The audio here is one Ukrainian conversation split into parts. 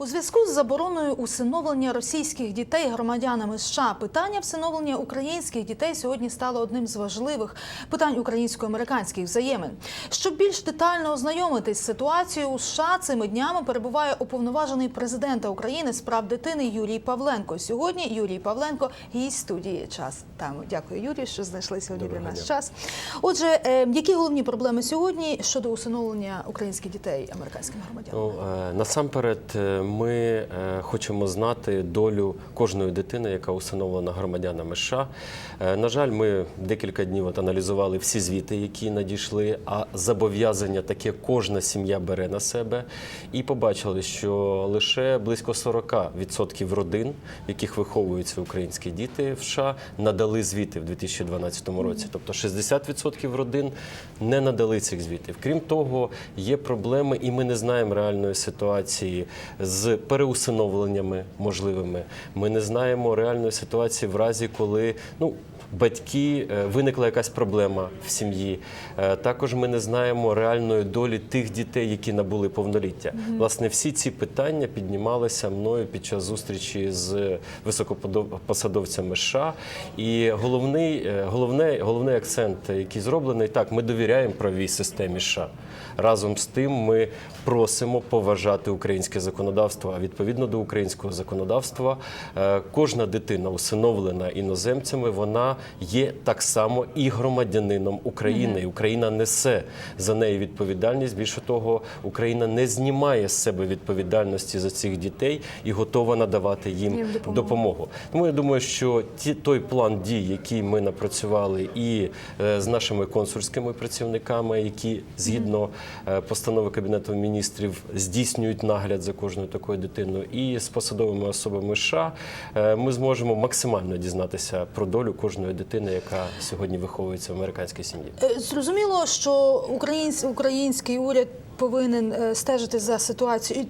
У зв'язку з забороною усиновлення російських дітей громадянами США питання всиновлення українських дітей сьогодні стало одним з важливих питань українсько-американських взаємин. Щоб більш детально ознайомитись з ситуацією у США, цими днями перебуває уповноважений президента України з прав дитини Юрій Павленко. Сьогодні Юрій Павленко гість студії час. Там дякую, Юрій, що знайшли сьогодні Доброго для нас дня. час. Отже, е, які головні проблеми сьогодні щодо усиновлення українських дітей американськими громадянами? Ну, е, насамперед, е, ми е, хочемо знати долю кожної дитини, яка усиновлена громадянами США. Е, На жаль, ми декілька днів от аналізували всі звіти, які надійшли, а зобов'язання таке кожна сім'я бере на себе. І побачили, що лише близько 40% родин, в яких виховуються українські діти в США, надали звіти в 2012 році. Тобто 60% родин не надали цих звітів. Крім того, є проблеми, і ми не знаємо реальної ситуації з переусиновленнями можливими. Ми не знаємо реальної ситуації в разі, коли ну. Батьки е, виникла якась проблема в сім'ї. Е, Також ми не знаємо реальної долі тих дітей, які набули повноліття. Власне, всі ці питання піднімалися мною під час зустрічі з високопосадовцями США. І головний, е, головне, головний акцент, який зроблений, так, ми довіряємо правовій системі США. Разом з тим, ми просимо поважати українське законодавство. А відповідно до українського законодавства, е, кожна дитина, усиновлена іноземцями, вона є так само і громадянином України. І Україна несе за неї відповідальність. Більше того, Україна не знімає з себе відповідальності за цих дітей і готова надавати їм Їм допомогу. допомогу. Тому я думаю, що ті, той план дій, який ми напрацювали, і е, з нашими консульськими працівниками, які згідно постанови Кабінету міністрів здійснюють нагляд за кожною такою дитиною, і з посадовими особами США, е, ми зможемо максимально дізнатися про долю кожної дитини, яка сьогодні виховується в американській сім'ї. Е, Зрозуміло, що українсь- український уряд повинен е, стежити за ситуацією.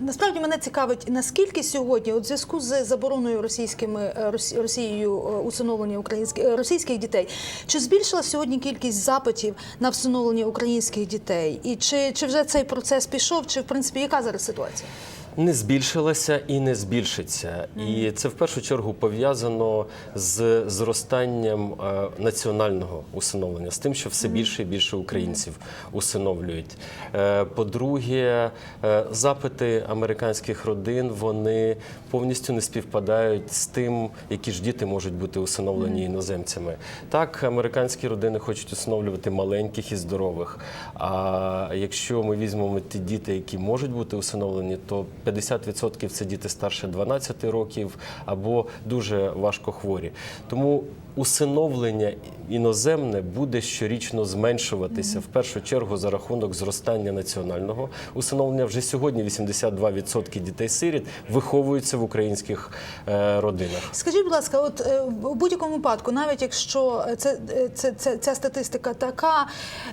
Насправді мене цікавить, наскільки сьогодні, у зв'язку з забороною російськими е, Росі- Росією е, усиновлення українських російських дітей, чи збільшила сьогодні кількість запитів на всиновлення українських дітей? І чи, чи вже цей процес пішов? Чи в принципі яка зараз ситуація? Не збільшилася і не збільшиться, і це в першу чергу пов'язано з зростанням е, національного усиновлення, з тим, що все більше і більше українців усиновлюють. Е, По-друге, е, запити американських родин вони повністю не співпадають з тим, які ж діти можуть бути усиновлені іноземцями. Так, американські родини хочуть усиновлювати маленьких і здорових. А якщо ми візьмемо ті діти, які можуть бути усиновлені, то 50% це діти старше 12 років або дуже важко хворі. Тому усиновлення іноземне буде щорічно зменшуватися в першу чергу за рахунок зростання національного усиновлення. Вже сьогодні 82% дітей-сиріт виховуються в українських е, родинах. Скажіть, будь ласка, от е, у будь-якому випадку, навіть якщо це, е, це, це, ця статистика така,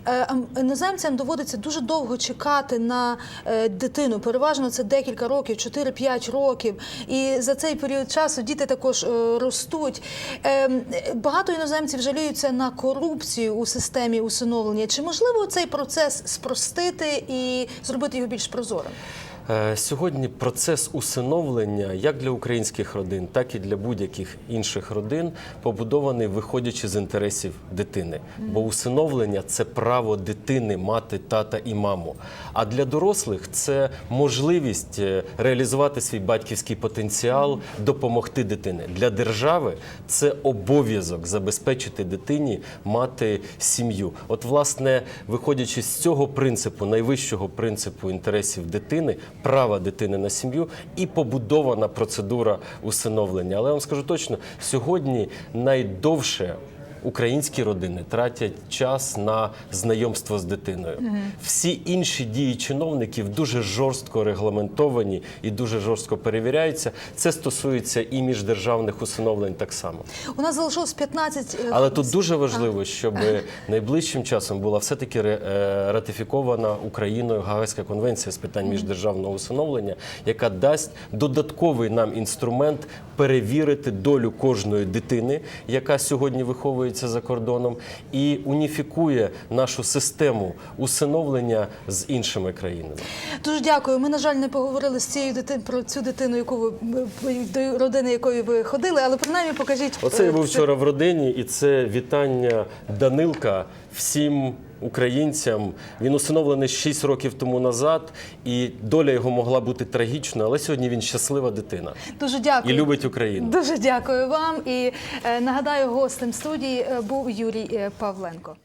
е, іноземцям доводиться дуже довго чекати на е, дитину. Переважно це декілька років, 4-5 років. І за цей період часу діти також е, ростуть. Е, Багато іноземців жаліються на корупцію у системі усиновлення. Чи можливо цей процес спростити і зробити його більш прозорим? Е, Сьогодні процес усиновлення як для українських родин, так і для будь-яких інших родин побудований виходячи з інтересів дитини. Бо усиновлення це право дитини мати тата і маму. А для дорослих це можливість е, реалізувати свій батьківський потенціал, допомогти дитині. Для держави це обов'язок забезпечити дитині мати сім'ю. От, власне, виходячи з цього принципу, найвищого принципу інтересів дитини, права дитини на сім'ю і побудована процедура усиновлення. Але я вам скажу точно, сьогодні найдовше. Українські родини тратять час на знайомство з дитиною. Всі інші дії чиновників дуже жорстко регламентовані і дуже жорстко перевіряються. Це стосується і міждержавних усиновлень так само. У нас залишилось 15... е, Але тут дуже важливо, щоб найближчим часом була все-таки ре- е, ратифікована Україною Гаазька конвенція з питань міждержавного усиновлення, яка дасть додатковий нам інструмент перевірити долю кожної дитини, яка сьогодні виховується за кордоном, і уніфікує нашу систему усиновлення з іншими країнами. Дуже дякую. Ми, на жаль, не поговорили з цією дитиною про цю дитину, яку ви до родини якої ви ходили, але принаймні покажіть. Оце я е, був вчора в родині, і це вітання Данилка всім українцям. Він усиновлений 6 років тому назад, і доля його могла бути трагічною, але сьогодні він щаслива дитина Дуже дякую. і любить Україну. Дуже дякую вам. І е, нагадаю, гостем студії е, був Юрій е, Павленко.